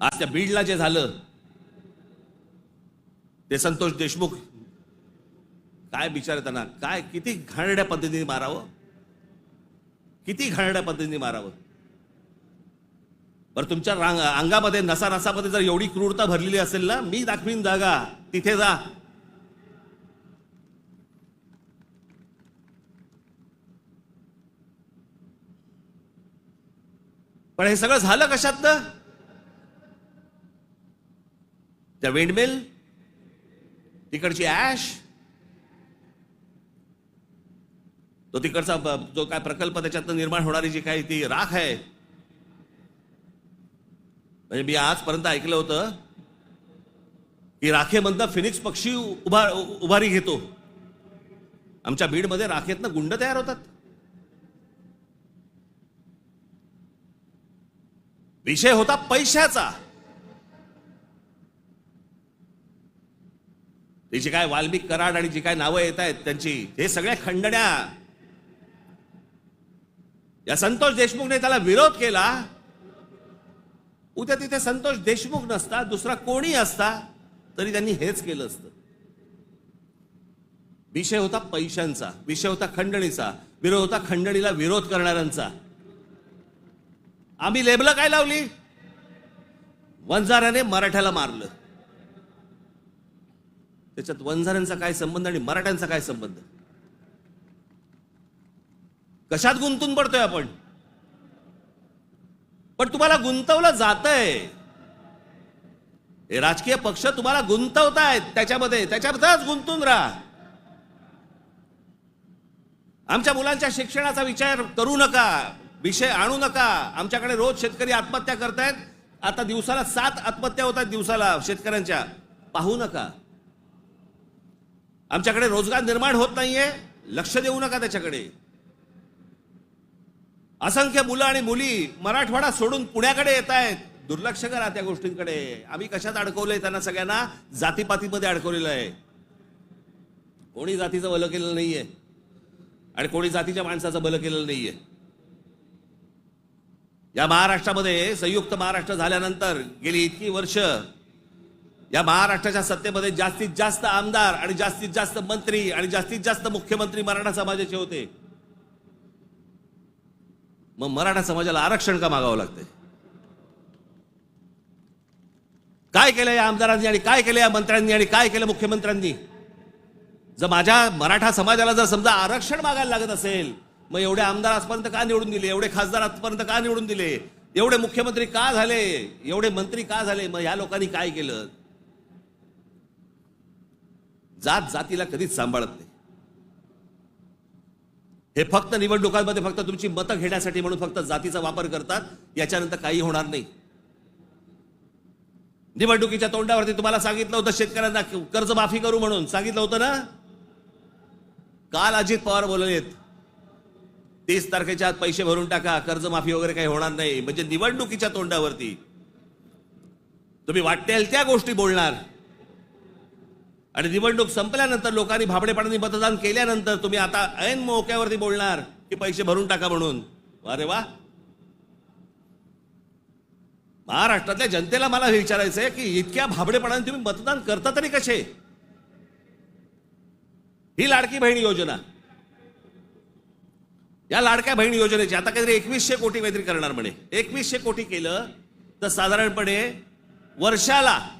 आज त्या बीडला जे झालं ते संतोष देशमुख काय विचार त्यांना? काय किती घाणड्या पद्धतीने मारावं? किती घाणड्या पद्धतीने मारावं? बरं तुमच्या रांग अंगामध्ये नसा नसामध्ये जर एवढी क्रूरता भरलेली असेल ना मी दाखवीन जागा. तिथे जा. पण हे सगळं झालं कशात त्या विंडमिल तिकडची ॲश तो तिकडचा जो काय प्रकल्प त्याच्यातनं निर्माण होणारी जी काही ती राख आहे. म्हणजे मी आजपर्यंत ऐकलं होतं की राखेमधनं फिनिक्स पक्षी उभा उभारी घेतो. आमच्या बीडमध्ये राखेतनं गुंड तयार होतात. विषय होता पैशाचा. ते जे काय वाल्मिक कराड आणि जी काय नावं येत आहेत त्यांची हे सगळ्या खंडण्या. या संतोष देशमुखने त्याला विरोध केला. उद्या तिथे संतोष देशमुख नसता दुसरा कोणी असता तरी त्यांनी हेच केलं असतं. विषय होता पैशांचा विषय होता खंडणीचा विरोध होता खंडणीला विरोध करणाऱ्यांचा. आम्ही लेबलं काय लावली? वंजाऱ्याने मराठ्याला मारलं. त्याच्यात वंजाऱ्यांचा काय संबंध आणि मराठ्यांचा काय संबंध? कशात गुंतून पडतोय आपण? पण तुम्हाला गुंतवलं जातंय. हे राजकीय पक्ष तुम्हाला गुंतवतायत त्याच्यामध्ये. त्याच्यामध्येच गुंतून राहा. आमच्या मुलांच्या शिक्षणाचा विचार करू नका. विषय आणू नका. आमच्याकडे रोज शेतकरी आत्महत्या करतायत. आता दिवसाला सात आत्महत्या होतात दिवसाला शेतकऱ्यांच्या. पाहू नका. आमच्याकडे रोजगार निर्माण होत नाहीये. लक्ष देऊ नका त्याच्याकडे. असंख्य मुलं आणि मुली मराठवाडा सोडून पुण्याकडे येत आहेत. दुर्लक्ष करा त्या गोष्टींकडे. आम्ही कशात अडकवलंय त्यांना सगळ्यांना? जातीपातीमध्ये अडकवलेलं आहे. कोणी जातीचं भलं केलेलं नाहीये. आणि कोणी जातीच्या माणसाचं भलं केलेलं नाहीये. या महाराष्ट्रामध्ये संयुक्त महाराष्ट्र झाल्यानंतर गेली इतकी वर्ष या महाराष्ट्राच्या सत्तेमध्ये जास्तीत जास्त आमदार आणि जास्तीत जास्त मंत्री आणि जास्तीत जास्त मुख्यमंत्री मराठा समाजाचे होते. मग मराठा समाजाला आरक्षण का मागावं लागतंय? काय केलं या आमदारांनी आणि काय केलं या मंत्र्यांनी आणि काय केलं मुख्यमंत्र्यांनी? जर माझ्या मराठा समाजाला जर समजा आरक्षण मागायला लागत असेल मग एवढे आमदार आजपर्यंत का निवडून दिले? एवढे खासदार आजपर्यंत का निवडून दिले? एवढे मुख्यमंत्री का झाले? एवढे मंत्री का झाले? मग या लोकांनी काय केलं? जात जातीला कधीच सांभाळत नाही. हे फक्त निवडणुकांमध्ये फक्त तुमची मतं घेण्यासाठी म्हणून फक्त जातीचा वापर करतात याच्यानंतर काही होणार नाही. निवडणुकीच्या तोंडावरती तुम्हाला सांगितलं होतं शेतकऱ्यांना कर्जमाफी करू म्हणून. सांगितलं होतं ना? काल अजित पवार बोललेत तीस तारखेच्या आत पैसे भरून टाका कर्जमाफी वगैरे काही होणार नाही. म्हणजे निवडणुकीच्या तोंडावरती. तुम्ही वाटेल त्या गोष्टी बोलणार. आणि निवडणूक संपल्यानंतर लोकांनी भाबडेपणाने मतदान केल्यानंतर तुम्ही आता ऐन मोक्यावरती बोलणार की पैसे भरून टाका म्हणून. अरे वा. महाराष्ट्रातल्या जनतेला मला हे विचारायचं आहे की इतक्या भाबडेपणाने तुम्ही मतदान करता तरी कसे? ही लाडकी बहीण योजना. या लाडक्या बहीण योजनेची आता काहीतरी एकवीसशे कोटी काहीतरी करणार म्हणे. एकवीसशे कोटी केलं तर साधारणपणे वर्षाला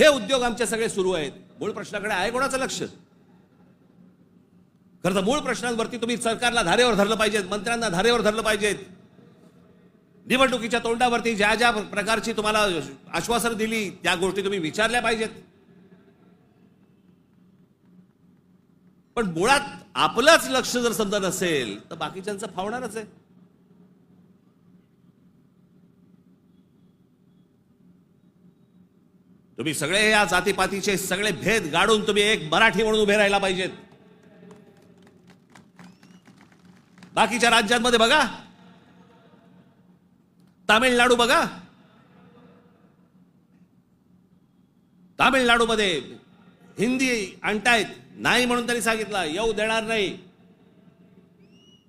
हे उद्योग आमचे सगळे सुरू आहेत. मूळ प्रश्नाकडे आहे कोणाचं लक्ष? खरं तर मूळ प्रश्नांवरती तुम्ही सरकारला धारेवर धरलं पाहिजेत मंत्र्यांना धारेवर धरलं पाहिजेत. निवडणुकीच्या तोंडावरती ज्या ज्या प्रकारची तुम्हाला आश्वासन दिली त्या गोष्टी तुम्ही विचारल्या पाहिजेत. पण मुळात आपलंच लक्ष जर समजा नसेल तर बाकीच्यांचं फावणारच आहे. तुम्ही सगळे या जातीपातीचे सगळे भेद गाडून तुम्ही एक मराठी म्हणून उभे राहायला पाहिजेत. बाकीच्या राज्यांमध्ये बघा. तामिळनाडू बघा. तामिळनाडूमध्ये हिंदी आणतायत. नाही म्हणून त्यांनी सांगितलं येऊ देणार नाही.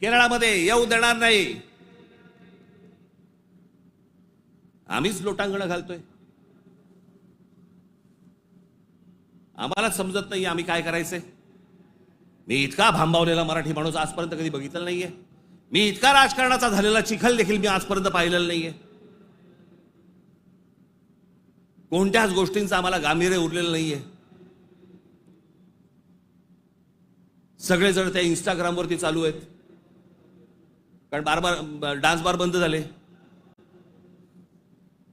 केरळामध्ये येऊ देणार नाही. आम्हीच लोटांगण घालतोय. आम्हाला समजत नाही आम्ही काय करायचंय मी इतका भांबावलेला मराठी माणूस आजपर्यंत कधी बघितलं नाहीये. मी इतका राजकारणाचा झालेला चिखल देखील मी आजपर्यंत पाहिलेलं नाहीये. कोणत्याच गोष्टींचं आम्हाला गांभीर्य उरलेलं नाहीये. आहे सगळेजण त्या इंस्टाग्रामवरती चालू आहेत. कारण बार बार डान्स बार बंद झाले.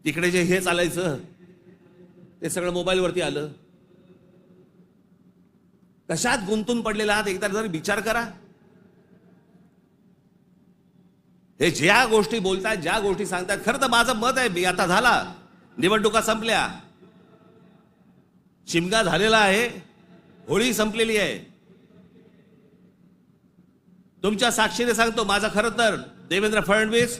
तिकडे जे हे चालायचं ते सगळं मोबाईलवरती आलं. कशात गुंतून पडलेला आहात? एकदा जरी विचार करा. हे ज्या गोष्टी बोलतात ज्या गोष्टी सांगतात खरं तर माझं मत आहे मी आता झाला. निवडणुका संपल्या. शिमगा झालेला आहे होळी संपलेली आहे. तुमच्या साक्षीने सांगतो माझं खरं तर देवेंद्र फडणवीस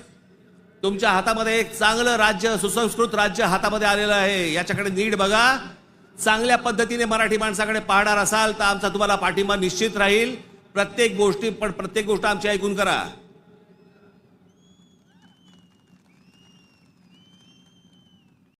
तुमच्या हातामध्ये एक चांगलं राज्य सुसंस्कृत राज्य हातामध्ये आलेलं आहे. याच्याकडे नीट बघा. चांगल्या पद्धतीने मराठी माणसाकडे पाहणार असाल तर आमचा तुम्हाला पाठिंबा निश्चित राहील. प्रत्येक गोष्टी पण प्रत्येक गोष्ट आमची ऐकून करा.